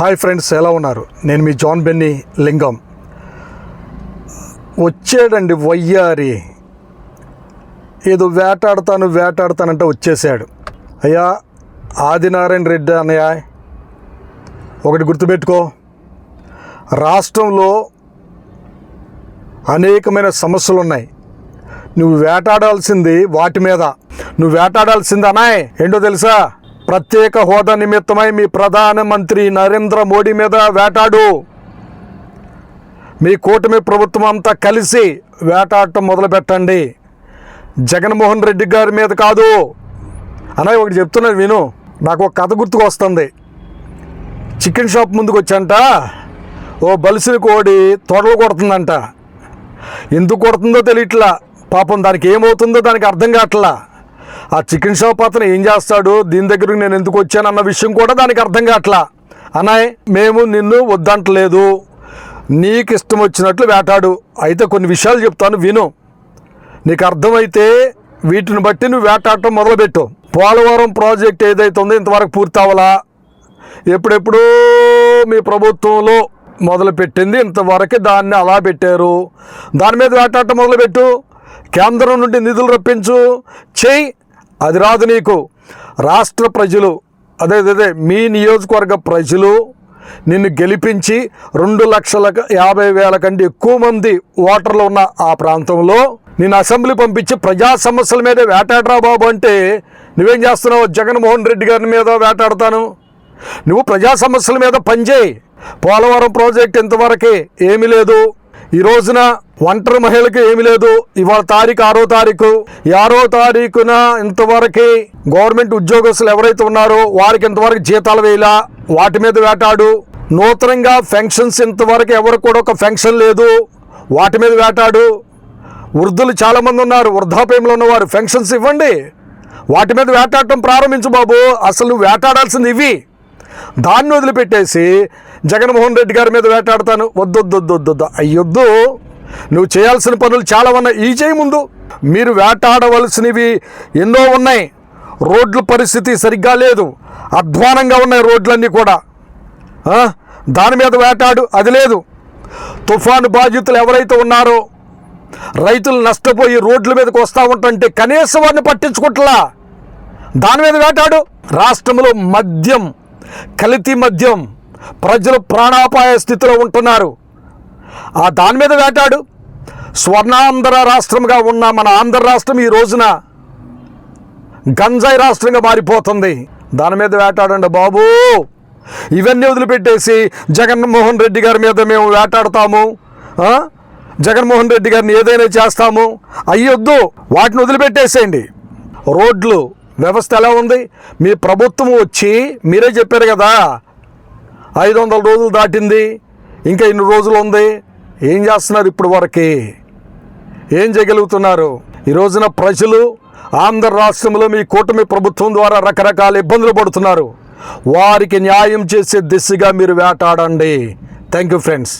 Hi friends ఎలా ఉన్నారు? నేను మీ జాన్ బెన్నీ లింగం. వచ్చాడండి వయ్యారి. ఏదో వేటాడతాను వేటాడతానంటే వచ్చేసాడు. అయ్యా ఆదినారాయణ రెడ్డి అన్నయ్య ఒకటి గుర్తుపెట్టుకో. రాష్ట్రంలో అనేకమైన సమస్యలు ఉన్నాయి నువ్వు వేటాడాల్సింది వాటి మీద. నువ్వు వేటాడాల్సింది అనాయ్ ఏంటో తెలుసా? ప్రత్యేక హోదా నిమిత్తమై మీ ప్రధానమంత్రి నరేంద్ర మోడీ మీద వేటాడు. మీ కూటమి ప్రభుత్వం అంతా కలిసి వేటాడటం మొదలు పెట్టండి జగన్మోహన్ రెడ్డి గారి మీద కాదు. అన్నయ్య ఒకటి చెప్తున్నాను విను. నాకు ఒక కథ గుర్తుకు వస్తుంది. చికెన్ షాప్ ముందుకు వచ్చంట ఓ బలిసిన కోడి తొడలు కొడుతుందంట. ఎందుకు కొడుతుందో తెలియట్లా. పాపం దానికి ఏమవుతుందో దానికి అర్థం కావట్లా. ఆ చికెన్ షాప్ అతను ఏం చేస్తాడు? దీని దగ్గరకు నేను ఎందుకు వచ్చాను అన్న విషయం కూడా దానికి అర్థం కావట్లా. అన్నాయ్ మేము నిన్ను వద్దంటలేదు. నీకు ఇష్టం వచ్చినట్లు వేటాడు. అయితే కొన్ని విషయాలు చెప్తాను విను. నీకు అర్థమైతే వీటిని బట్టి నువ్వు వేటాడటం మొదలుపెట్టు. పోలవరం ప్రాజెక్ట్ ఏదైతే ఉందో ఇంతవరకు పూర్తి అవ్వాలా ఎప్పుడెప్పుడూ మీ ప్రభుత్వంలో మొదలుపెట్టింది ఇంతవరకు దాన్ని అలా పెట్టారు. దాని మీద వేటాడటం మొదలుపెట్టు. కేంద్రం నుండి నిధులు రప్పించు. చేయి అది రాదు నీకు. రాష్ట్ర ప్రజలు అదే అదే మీ నియోజకవర్గ ప్రజలు నిన్ను గెలిపించి రెండు లక్షల యాభై వేల కంటే ఎక్కువ మంది ఓటర్లు ఉన్న ఆ ప్రాంతంలో నేను అసెంబ్లీ పంపించి ప్రజా సమస్యల మీద వేటాడరా బాబు అంటే నువ్వేం చేస్తున్నావు జగన్మోహన్ రెడ్డి గారి మీద వేటాడతాను. నువ్వు ప్రజా సమస్యల మీద పనిచేయి. పోలవరం ప్రాజెక్ట్ ఇంతవరకే ఏమీ లేదు. ఈ రోజున ఒంటరి మహిళకి ఏమీ లేదు. ఇవాళ తారీఖు ఆరో తారీఖు. ఈ ఆరో తారీఖున ఇంతవరకు గవర్నమెంట్ ఉద్యోగస్తులు ఎవరైతే ఉన్నారో వారికి ఇంతవరకు జీతాలు వేయలా. వాటి మీద వేటాడు. నూతనంగా ఫెన్షన్స్ ఇంతవరకు ఎవరు కూడా ఒక ఫెన్షన్ లేదు. వాటి మీద వేటాడు. వృద్ధులు చాలామంది ఉన్నారు. వృద్ధాప్యంలో ఉన్నవారు. ఫెన్షన్స్ ఇవ్వండి. వాటి మీద వేటాడటం ప్రారంభించు బాబు. అసలు వేటాడాల్సింది ఇవి. దాన్ని వదిలిపెట్టేసి జగన్మోహన్ రెడ్డి గారి మీద వేటాడతాను. వద్దొద్దొద్దొద్దొద్దు. అయ్యొద్దు. నువ్వు చేయాల్సిన పనులు చాలా ఉన్నాయి. ఈ చేయి ముందు. మీరు వేటాడవలసినవి ఎన్నో ఉన్నాయి. రోడ్ల పరిస్థితి సరిగ్గా లేదు. అధ్వానంగా ఉన్నాయి రోడ్లన్నీ కూడా. దాని మీద వేటాడు. అది లేదు. తుఫాను బాధితులు ఎవరైతే ఉన్నారో రైతులు నష్టపోయి రోడ్ల మీదకి వస్తూ ఉంటుంటే కనీసం వారిని పట్టించుకుంటలా. దాని మీద వేటాడు. రాష్ట్రంలో మద్యం కల్తీ మద్యం ప్రజలు ప్రాణాపాయ స్థితిలో ఉంటున్నారు. ఆ దాని మీద వేటాడు. స్వర్ణాంధ్ర రాష్ట్రంగా ఉన్న మన ఆంధ్ర రాష్ట్రం ఈ రోజున గంజాయి రాష్ట్రంగా మారిపోతుంది. దాని మీద వేటాడండి బాబు. ఇవన్నీ వదిలిపెట్టేసి జగన్మోహన్ రెడ్డి గారి మీద మేము వేటాడతాము. జగన్మోహన్ రెడ్డి గారిని ఏదైనా చేస్తాము. అయ్యొద్దు. వాటిని వదిలిపెట్టేసేయండి. రోడ్లు వ్యవస్థ ఎలా ఉంది? మీ ప్రభుత్వం వచ్చి మీరే చెప్పారు కదా ఐదు వందల రోజులు దాటింది. ఇంకా ఇన్ని రోజులు ఉంది. ఏం చేస్తున్నారు ఇప్పుడు వరకు? ఏం చేయగలుగుతున్నారు? ఈ రోజున ప్రజలు ఆంధ్ర రాష్ట్రంలో మీ కూటమి ప్రభుత్వం ద్వారా రకరకాల ఇబ్బందులు పడుతున్నారు. వారికి న్యాయం చేసే దిశగా మీరు వేటాడండి. Thank you friends